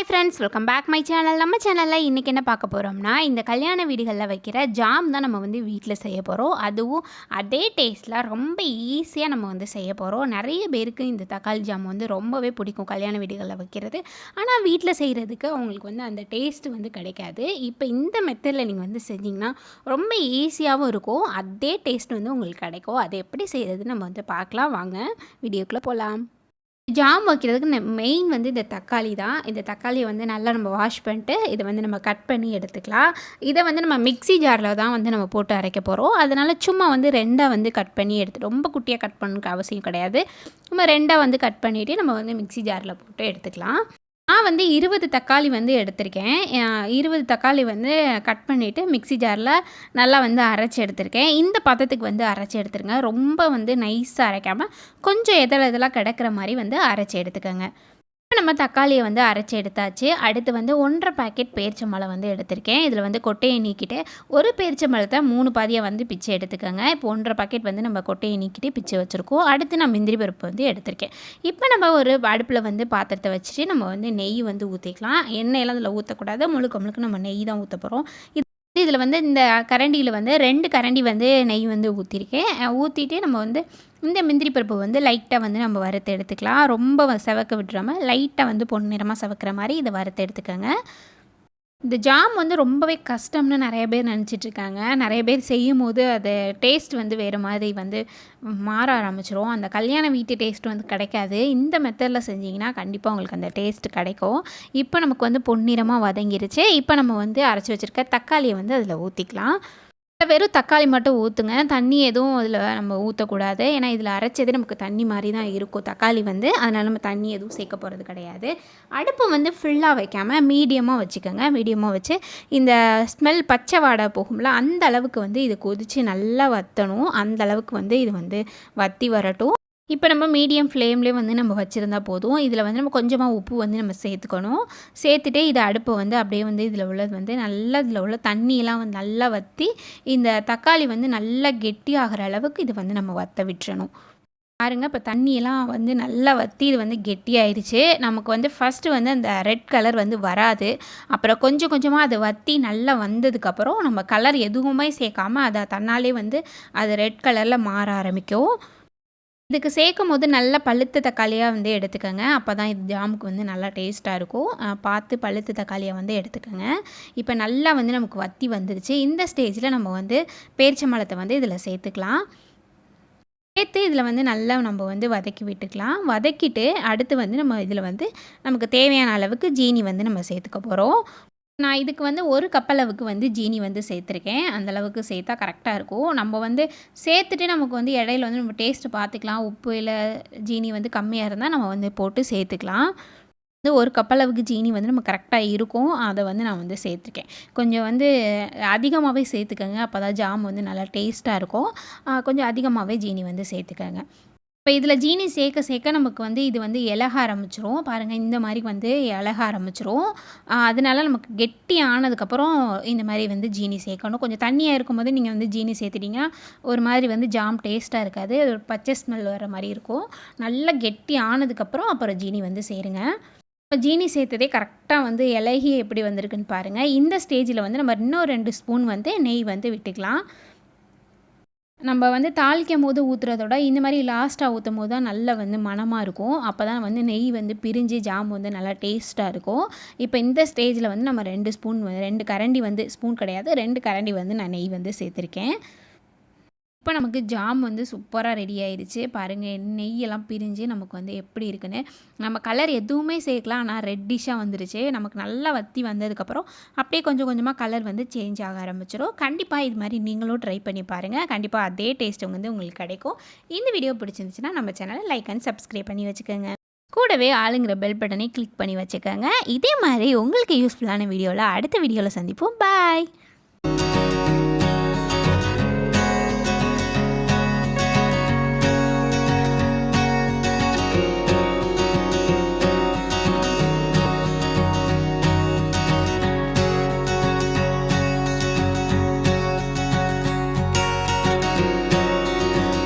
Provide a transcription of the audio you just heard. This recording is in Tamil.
Hi friends welcome back my channel நம்ம சேனலில் இன்றைக்கி என்ன பார்க்க போகிறோம்னா இந்த கல்யாண வீடுகளில் வைக்கிற ஜாம் தான் நம்ம வந்து வீட்டில் செய்ய போகிறோம் அதுவும் அதே டேஸ்ட்டில் ரொம்ப ஈஸியாக நம்ம வந்து செய்ய போகிறோம் நிறைய பேருக்கு இந்த தக்காளி ஜாம் வந்து ரொம்பவே பிடிக்கும் கல்யாண வீடுகளில் வைக்கிறது. ஆனால் வீட்டில் செய்கிறதுக்கு அவங்களுக்கு வந்து அந்த டேஸ்ட் வந்து கிடைக்காது. இப்போ இந்த மெத்தடில் நீங்கள் வந்து செஞ்சிங்கன்னா ரொம்ப ஈஸியாகவும் இருக்கும். அதே டேஸ்ட் வந்து உங்களுக்கு கிடைக்கும். அதை எப்படி செய்கிறது நம்ம வந்து பார்க்கலாம். வாங்க வீடியோக்குள்ளே போகலாம் ஜாம் வைக்கிறதுக்கு மெயின் வந்து இந்த தக்காளி தான். இந்த தக்காளியை வந்து நல்லா நம்ம வாஷ் பண்ணிட்டு இதை வந்து நம்ம கட் பண்ணி எடுத்துக்கலாம். இதை வந்து நம்ம மிக்ஸி ஜாரில் தான் வந்து நம்ம போட்டு அரைக்க போகிறோம் அதனால் சும்மா வந்து ரெண்டாக வந்து கட் பண்ணி எடுத்து ரொம்ப குட்டியாக கட் பண்ணுறதுக்கு அவசியம் கிடையாது. நம்ம ரெண்டாக வந்து கட் பண்ணிவிட்டு நம்ம வந்து மிக்ஸி ஜாரில் போட்டு எடுத்துக்கலாம். நான் வந்து இருபது தக்காளி வந்து எடுத்திருக்கேன். இருபது தக்காளி வந்து கட் பண்ணிவிட்டு மிக்ஸி ஜாரில் நல்லா வந்து அரைச்சி எடுத்திருக்கேன். இந்த பதத்துக்கு வந்து அரைச்சி எடுத்துருங்க. ரொம்ப வந்து நைஸாக அரைக்காமல் கொஞ்சம் எதில் இதெல்லாம் கிடக்கிற மாதிரி வந்து அரைச்சி எடுத்துக்கோங்க. நம்ம தக்காளியை வந்து அரைச்சி எடுத்தாச்சு. அடுத்து வந்து ஒன்றரை பேக்கெட் பேரிச்சம்பழம் வந்து எடுத்திருக்கேன். இதில் வந்து கொட்டையை நீக்கிட்டு ஒரு பேரிச்சம்பழத்தை மூணு பாதியாக வந்து பிச்சு எடுத்துக்கோங்க. இப்போ ஒன்றரை பாக்கெட் வந்து நம்ம கொட்டையை நீக்கிட்டு பிச்சு வச்சுருக்கோம். அடுத்து நான் முந்திரி பருப்பு வந்து எடுத்திருக்கேன். இப்போ நம்ம ஒரு அடுப்பில் வந்து பாத்திரத்தை வச்சுட்டு நம்ம வந்து நெய் வந்து ஊற்றிக்கலாம் எண்ணெயெல்லாம் அதில் ஊற்றக்கூடாது முழுக்க முழுக்க நம்ம நெய் தான் ஊற்ற போகிறோம் இதில் வந்து இந்த கரண்டியில் வந்து ரெண்டு கரண்டி வந்து நெய் வந்து ஊற்றிருக்கேன் ஊற்றிட்டு நம்ம வந்து இந்த முந்திரி பருப்பு வந்து லைட்டாக வந்து நம்ம வறுத்து எடுத்துக்கலாம். ரொம்ப செவக்க விட்டுறாமல் லைட்டாக வந்து பொன்னிறமாக செவக்கிற மாதிரி இதை வறுத்து எடுத்துக்கோங்க. இந்த ஜாம் வந்து ரொம்பவே கஷ்டம்னு நிறைய பேர் நினச்சிட்ருக்காங்க. நிறைய பேர் செய்யும் போது அது டேஸ்ட் வந்து வேறு மாதிரி வந்து மாற ஆரம்பிச்சிரும். அந்த கல்யாண வீட்டு டேஸ்ட் வந்து கிடைக்காது. இந்த மெத்தடில் செஞ்சிங்கன்னா கண்டிப்பாக உங்களுக்கு அந்த டேஸ்ட் கிடைக்கும். இப்போ நமக்கு வந்து பொன்னிறமாக வதங்கிருச்சு. இப்போ நம்ம வந்து அரைச்சி வச்சுருக்க தக்காளியை வந்து அதில் ஊற்றிக்கலாம் வெறும் தக்காளி மட்டும் ஊற்றுங்க தண்ணி எதுவும் அதில் நம்ம ஊற்றக்கூடாது ஏன்னா இதில் அரைச்சதே நமக்கு தண்ணி மாதிரி தான் இருக்கும். தக்காளி வந்து அதனால் நம்ம தண்ணி எதுவும் சேர்க்க போகிறது கிடையாது. அடுப்பு வந்து ஃபுல்லாக வைக்காமல் மீடியமாக வச்சுக்கோங்க. மீடியமாக வச்சு இந்த ஸ்மெல் பச்சை வாடை போகும்ல அந்த அளவுக்கு வந்து இது கொதித்து நல்லா வற்றணும் அந்த அளவுக்கு வந்து இது வந்து வற்றி வரட்டும். இப்போ நம்ம மீடியம் ஃப்ளேம்லேயே வந்து நம்ம வச்சுருந்தா போதும். இதில் வந்து நம்ம கொஞ்சமாக உப்பு வந்து நம்ம சேர்த்துக்கணும். சேர்த்துட்டு இதை அடுப்பை வந்து அப்படியே வந்து இதில் உள்ளது வந்து நல்லா இதில் உள்ள தண்ணியெல்லாம் வந்து நல்லா வற்றி இந்த தக்காளி வந்து நல்லா கெட்டி ஆகிற அளவுக்கு இது வந்து நம்ம வற்ற விட்டுறணும். பாருங்க இப்போ தண்ணியெல்லாம் வந்து நல்லா வற்றி இது வந்து கெட்டியாயிருச்சு நமக்கு வந்து ஃபஸ்ட்டு வந்து அந்த ரெட் கலர் வந்து வராது. அப்புறம் கொஞ்சம் கொஞ்சமாக அது வற்றி நல்லா வந்ததுக்கப்புறம் நம்ம கலர் எதுவுமே சேர்க்காமல் அதை தன்னாலே வந்து அது ரெட் கலரில் மாற ஆரம்பிக்கும். இதுக்கு சேர்க்கும் போது நல்ல பழுத்த தக்காளியாக வந்து எடுத்துக்கோங்க. அப்போ தான் இது ஜாமுக்கு வந்து நல்லா டேஸ்ட்டாக இருக்கும். பார்த்து பழுத்த தக்காளியை வந்து எடுத்துக்கோங்க. இப்போ நல்லா வந்து நமக்கு வத்தி வந்துருச்சு. இந்த ஸ்டேஜில் நம்ம வந்து பேரிச்சம்பழத்தை வந்து இதில் சேர்த்துக்கலாம். சேர்த்து இதில் வந்து நல்லா நம்ம வந்து வதக்கி விட்டுக்கலாம். வதக்கிட்டு அடுத்து வந்து நம்ம இதில் வந்து நமக்கு தேவையான அளவுக்கு ஜீனி வந்து நம்ம சேர்த்துக்க போகிறோம் நான் இதுக்கு வந்து ஒரு கப்பளவுக்கு வந்து ஜீனி வந்து சேர்த்துருக்கேன். அந்தளவுக்கு சேர்த்தா கரெக்டாக இருக்கும். நம்ம வந்து சேர்த்துட்டு நமக்கு வந்து இடையில வந்து நம்ம டேஸ்ட்டு பார்த்துக்கலாம். உப்பு இல்லை ஜீனி வந்து கம்மியாக இருந்தால் நம்ம வந்து போட்டு சேர்த்துக்கலாம். வந்து ஒரு கப்பளவுக்கு ஜீனி வந்து நம்ம கரெக்டாக இருக்கும். அதை வந்து நான் வந்து சேர்த்துருக்கேன். கொஞ்சம் வந்து அதிகமாகவே சேர்த்துக்கோங்க. அப்போ தான் ஜாம் வந்து நல்லா டேஸ்ட்டாக இருக்கும். கொஞ்சம் அதிகமாகவே ஜீனி வந்து சேர்த்துக்கோங்க. இப்போ இதில் ஜீனி சேர்க்க சேர்க்க நமக்கு வந்து இது வந்து இலக ஆரம்பிச்சிரும். பாருங்கள் இந்த மாதிரி வந்து இலக ஆரம்பிச்சிரும். அதனால நமக்கு கெட்டி ஆனதுக்கப்புறம் இந்த மாதிரி வந்து ஜீனி சேர்க்கணும். கொஞ்சம் தண்ணியாக இருக்கும்போது நீங்கள் வந்து ஜீனி சேர்த்துட்டிங்கன்னா ஒரு மாதிரி வந்து ஜாம் டேஸ்ட்டாக இருக்காது. ஒரு பச்சை ஸ்மெல் வர மாதிரி இருக்கும். நல்லா கெட்டி ஆனதுக்கப்புறம் அப்புறம் ஜீனி வந்து சேருங்க. இப்போ ஜீனி சேர்த்ததே கரெக்டாக வந்து இலகி எப்படி வந்திருக்குன்னு பாருங்கள் இந்த ஸ்டேஜில் வந்து நம்ம இன்னும் ரெண்டு ஸ்பூன் வந்து நெய் வந்து விட்டுக்கலாம். நம்ம வந்து தாளிக்கும் போது ஊற்றுறதோட இந்த மாதிரி லாஸ்ட்டாக ஊற்றும் போது தான் நல்லா வந்து மனமாக இருக்கும். அப்போ தான் வந்து நெய் வந்து பிரிஞ்சு ஜாம் வந்து நல்லா டேஸ்ட்டாக இருக்கும். இப்போ இந்த ஸ்டேஜில் வந்து நம்ம ரெண்டு ஸ்பூன் ரெண்டு கரண்டி வந்து ஸ்பூன் கிடையாது. ரெண்டு கரண்டி வந்து நான் நெய் வந்து சேர்த்துருக்கேன். இப்போ நமக்கு ஜாம் வந்து சூப்பராக ரெடி ஆயிடுச்சு. பாருங்கள் நெய்யெல்லாம் பிரிஞ்சு நமக்கு வந்து எப்படி இருக்குன்னு. நம்ம கலர் எதுவுமே சேர்க்கலாம் ஆனால் ரெட்டிஷாக வந்துருச்சு. நமக்கு நல்லா வத்தி வந்ததுக்கப்புறம் அப்படியே கொஞ்சம் கொஞ்சமாக கலர் வந்து சேஞ்ச் ஆக ஆரம்பிச்சிடும் கண்டிப்பாக இது மாதிரி நீங்களும் ட்ரை பண்ணி பாருங்கள் கண்டிப்பாக அதே டேஸ்ட் வந்து உங்களுக்கு கிடைக்கும். இந்த வீடியோ பிடிச்சிருந்துச்சுன்னா நம்ம சேனலை லைக் அண்ட் சப்ஸ்கிரைப் பண்ணி வச்சுக்கோங்க. கூடவே ஆளுங்கிற பெல் பட்டனை கிளிக் பண்ணி வச்சுக்கோங்க. இதே மாதிரி உங்களுக்கு யூஸ்ஃபுல்லான வீடியோவில் அடுத்த வீடியோவில் சந்திப்போம். பாய்